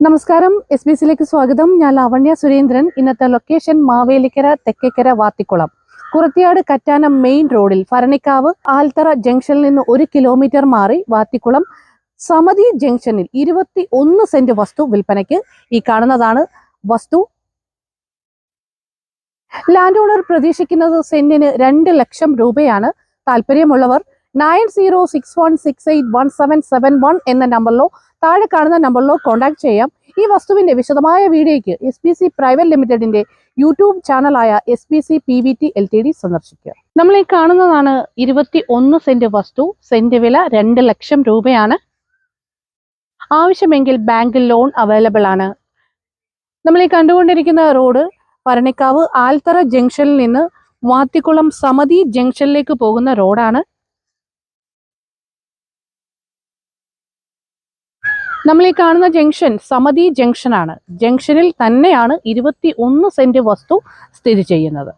നമസ്കാരം. S B സിയിലേക്ക് സ്വാഗതം. ഞാൻ ലാവണ്യ സുരേന്ദ്രൻ. ഇന്നത്തെ ലൊക്കേഷൻ മാവേലിക്കര തെക്കേക്കര വാത്തിക്കുളം. കുറത്തിയാട് കറ്റാനം മെയിൻ റോഡിൽ ഭരണിക്കാവ് ആൽത്തറ ജംഗ്ഷനിൽ നിന്ന് ഒരു കിലോമീറ്റർ മാറി വാത്തിക്കുളം സമതി ജംഗ്ഷനിൽ ഇരുപത്തി ഒന്ന് സെന്റ് വസ്തു വിൽപ്പനയ്ക്ക് ഈ കാണുന്നതാണ് വസ്തു. ലാൻഡ് ഓണർ പ്രതീക്ഷിക്കുന്നത് സെന്റിന് രണ്ട് ലക്ഷം രൂപയാണ്. താല്പര്യമുള്ളവർ nine zero six one six eight one seven seven one എന്ന നമ്പറിലോ താഴെ കാണുന്ന നമ്പറിലോ കോൺടാക്ട് ചെയ്യാം. ഈ വസ്തുവിന്റെ വിശദമായ വീഡിയോയ്ക്ക് എസ് പി സി പ്രൈവറ്റ് ലിമിറ്റഡിന്റെ YouTube ചാനലായ S P C P V T L T D സന്ദർശിക്കുക. നമ്മൾ ഈ കാണുന്നതാണ് ഇരുപത്തി ഒന്ന് സെന്റ് വസ്തു സെന്റ് വില രണ്ട് ലക്ഷം രൂപയാണ്. ആവശ്യമെങ്കിൽ ബാങ്ക് ലോൺ അവൈലബിൾ ആണ്. നമ്മൾ ഈ കണ്ടുകൊണ്ടിരിക്കുന്ന റോഡ് പരണിക്കാവ് ആൽത്തറ ജംഗ്ഷനിൽ നിന്ന് വാത്തിക്കുളം സമതി ജംഗ്ഷനിലേക്ക് പോകുന്ന റോഡാണ്. നമ്മൾ ഈ കാണുന്ന ജംഗ്ഷൻ സമതി ജംഗ്ഷനാണ്. ജംഗ്ഷനിൽ തന്നെയാണ് ഇരുപത്തി ഒന്ന് സെന്റ് വസ്തു സ്ഥിതി ചെയ്യുന്നത്.